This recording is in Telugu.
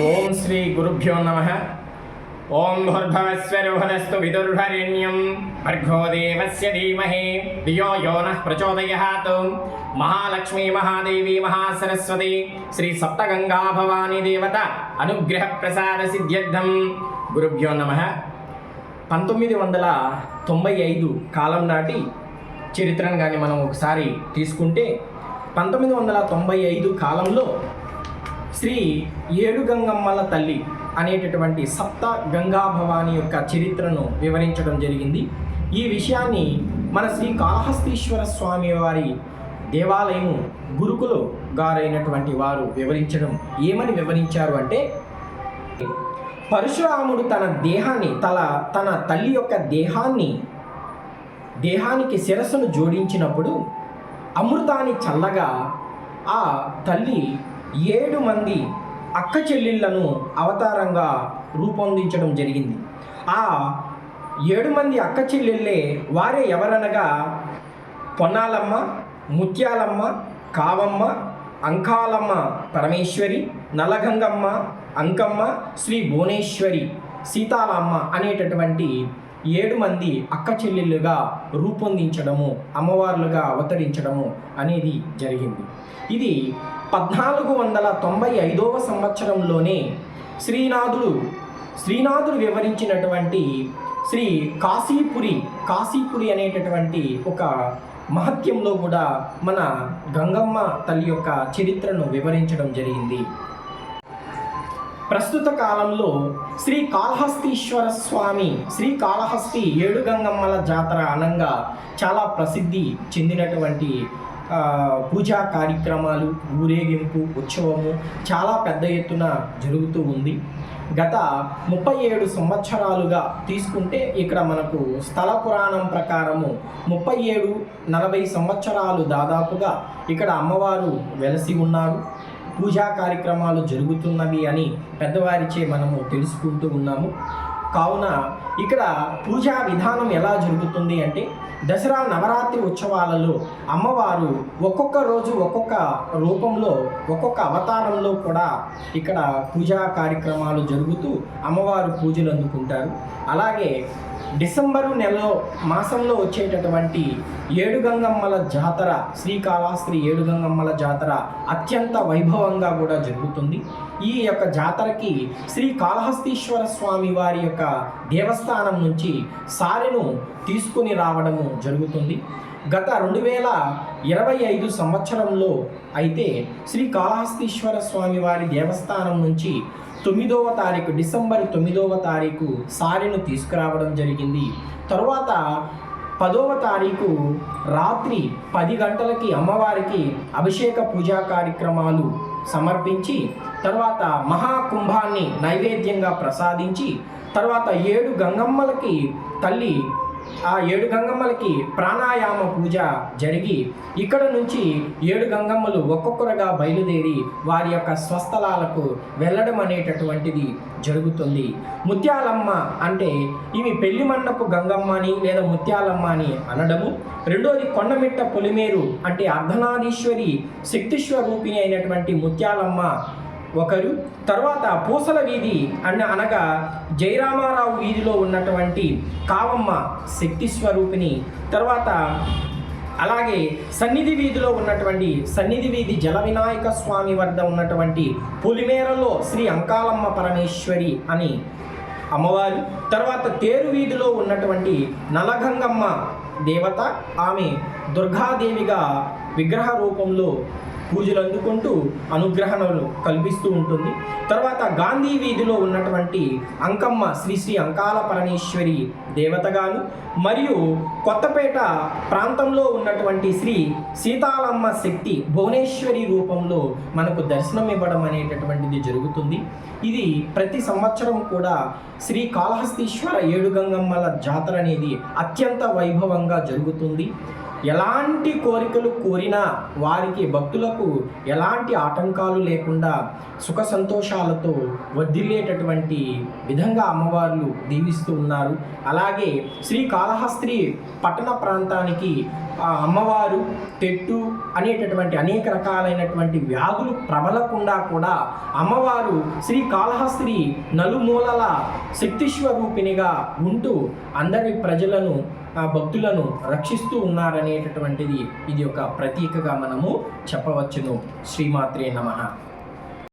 ఓం శ్రీ గురుభ్యో నమ. ఓం భూర్భవస్వరుహనస్తు విదుర్భరణ్యం భర్గో దేవస్య ధీమహి. ధియో యో నః ప్రచోదయాత్. మహాలక్ష్మీ మహాదేవి మహాసరస్వతి. శ్రీ సప్తగంగా భవానీ దేవత అనుగ్రహ ప్రసాద సిద్ధ్యర్థం. గురుభ్యో నమ. పంతొమ్మిది వందల తొంభై ఐదు కాలం నాటి చరిత్రను కానీ మనం ఒకసారి తీసుకుంటే పంతొమ్మిది వందల తొంభై ఐదు కాలంలో శ్రీ ఏడు గంగమ్మల తల్లి అనేటటువంటి సప్త గంగా భవాని యొక్క చరిత్రను వివరించడం జరిగింది. ఈ విషయాన్ని మన శ్రీ కాళహస్తీశ్వర స్వామి వారి దేవాలయం గురుకులు గారైనటువంటి వారు వివరించడం ఏమని వివరించారు అంటే పరశురాముడు తన దేహాన్ని తల తన తల్లి యొక్క దేహాన్ని దేహానికి శిరస్సును జోడించినప్పుడు అమృతాన్ని చల్లగా ఆ తల్లి ఏడు మంది అక్క చెల్లెళ్ళను అవతారంగా రూపొందించడం జరిగింది. ఆ ఏడు మంది అక్క చెల్లెళ్ళే వారే ఎవరనగా పొన్నాలమ్మ ముత్యాలమ్మ కావమ్మ అంకాలమ్మ పరమేశ్వరి నలగంగమ్మ అంకమ్మ శ్రీ భువనేశ్వరి సీతాలమ్మ అనేటటువంటి ఏడు మంది అక్క చెల్లెళ్ళుగా రూపొందించడము అమ్మవార్లుగా అవతరించడము అనేది జరిగింది. ఇది పద్నాలుగు వందల తొంభై ఐదవ సంవత్సరంలోనే శ్రీనాథుడు శ్రీనాథుడు వివరించినటువంటి శ్రీ కాశీపురి కాశీపురి అనేటటువంటి ఒక మహత్యంలో కూడా మన గంగమ్మ తల్లి యొక్క చరిత్రను వివరించడం జరిగింది. ప్రస్తుత కాలంలో శ్రీ కాళహస్తీశ్వర స్వామి శ్రీ కాళహస్తి ఏడు గంగమ్మల జాతర అనంగా చాలా ప్రసిద్ధి చెందినటువంటి పూజా కార్యక్రమాలు ఊరేగింపు ఉత్సవము చాలా పెద్ద ఎత్తున జరుగుతూ ఉంది. గత ముప్పై ఏడు సంవత్సరాలుగా తీసుకుంటే ఇక్కడ మనకు స్థల పురాణం ప్రకారము ముప్పై ఏడు నలభై సంవత్సరాలు దాదాపుగా ఇక్కడ అమ్మవారు వెలసి ఉన్నారు. పూజా కార్యక్రమాలు జరుగుతున్నవి అని పెద్దవారిచే మనము తెలుసుకుంటూ ఉన్నాము. కావున ఇక్కడ పూజా విధానం ఎలా జరుగుతుంది అంటే దసరా నవరాత్రి ఉత్సవాలలో అమ్మవారు ఒక్కొక్క రోజు ఒక్కొక్క రూపంలో ఒక్కొక్క అవతారంలో కూడా ఇక్కడ పూజా కార్యక్రమాలు జరుగుతూ అమ్మవారు పూజలు అందుకుంటారు. అలాగే డిసెంబరు నెలలో మాసంలో వచ్చేటటువంటి ఏడు గంగమ్మల జాతర శ్రీకాళహస్త్రి ఏడు గంగమ్మల జాతర అత్యంత వైభవంగా కూడా జరుగుతుంది. ఈ యొక్క జాతరకి శ్రీ కాళహస్తీశ్వర స్వామి వారి యొక్క దేవస్థానం నుంచి సారెను తీసుకుని రావడము జరుగుతుంది. గత రెండు వేల ఇరవై ఐదు సంవత్సరంలో అయితే శ్రీ కాళహస్తీశ్వర స్వామి వారి దేవస్థానం నుంచి తొమ్మిదవ తారీఖు డిసెంబర్ తొమ్మిదవ తారీఖు సారెను తీసుకురావడం జరిగింది. తరువాత పదవ తారీఖు రాత్రి పది గంటలకి అమ్మవారికి అభిషేక పూజా కార్యక్రమాలు సమర్పించి తర్వాత మహాకుంభాన్ని నైవేద్యంగా ప్రసాదించి తర్వాత ఏడు గంగమ్మలకి తల్లి ఆ ఏడు గంగమ్మలకి ప్రాణాయామ పూజ జరిగి ఇక్కడ నుంచి ఏడు గంగమ్మలు ఒక్కొక్కరుగా బయలుదేరి వారి యొక్క స్వస్థలాలకు వెళ్ళడం అనేటటువంటిది జరుగుతుంది. ముత్యాలమ్మ అంటే ఇవి పెళ్ళి మండపు గంగమ్మ అని లేదా ముత్యాలమ్మ అని అనడము. రెండోది కొండమిట్ట పొలిమేరు అంటే అర్ధనాదీశ్వరి శక్తి స్వరూపిణి అయినటువంటి ముత్యాలమ్మ ఒకరు. తర్వాత పూసల వీధి అన్న అనగా జయరామారావు వీధిలో ఉన్నటువంటి కావమ్మ శక్తి స్వరూపిణి. తర్వాత అలాగే సన్నిధి వీధిలో ఉన్నటువంటి సన్నిధి వీధి జల వినాయక స్వామి వద్ద ఉన్నటువంటి పులిమేరలో శ్రీ అంకాలమ్మ పరమేశ్వరి అని అమ్మవారు. తర్వాత తేరు వీధిలో ఉన్నటువంటి నలగంగమ్మ దేవత ఆమె దుర్గాదేవిగా విగ్రహ రూపంలో పూజలు అందుకుంటూ అనుగ్రహణలు కల్పిస్తూ ఉంటుంది. తర్వాత గాంధీ వీధిలో ఉన్నటువంటి అంకమ్మ శ్రీ శ్రీ అంకాల పరమేశ్వరి దేవతగాను మరియు కొత్తపేట ప్రాంతంలో ఉన్నటువంటి శ్రీ సీతాలమ్మ శక్తి భువనేశ్వరి రూపంలో మనకు దర్శనం ఇవ్వడం అనేటటువంటిది జరుగుతుంది. ఇది ప్రతి సంవత్సరం కూడా శ్రీ కాళహస్తీశ్వర ఏడుగంగమ్మల జాతర అనేది అత్యంత వైభవంగా జరుగుతుంది. ఎలాంటి కోరికలు కోరినా వారికి భక్తులకు ఎలాంటి ఆటంకాలు లేకుండా సుఖ సంతోషాలతో వదిలేటటువంటి విధంగా అమ్మవార్లు దీవిస్తూ ఉన్నారు. అలాగే శ్రీ కాళహస్త్రి పట్టణ ప్రాంతానికి ఆ అమ్మవారు తెట్టు అనేటటువంటి అనేక రకాలైనటువంటి వ్యాధులు ప్రబలకుండా కూడా అమ్మవారు శ్రీ కాళహస్త్రి నలుమూలల శక్తిస్వరూపిణిగా ఉంటూ అందరి ప్రజలను ఆ భక్తులను రక్షిస్తూ ఉన్నారనేటటువంటిది ఇది ఒక ప్రతీకగా మనము చెప్పవచ్చును. శ్రీమాత్రే నమః.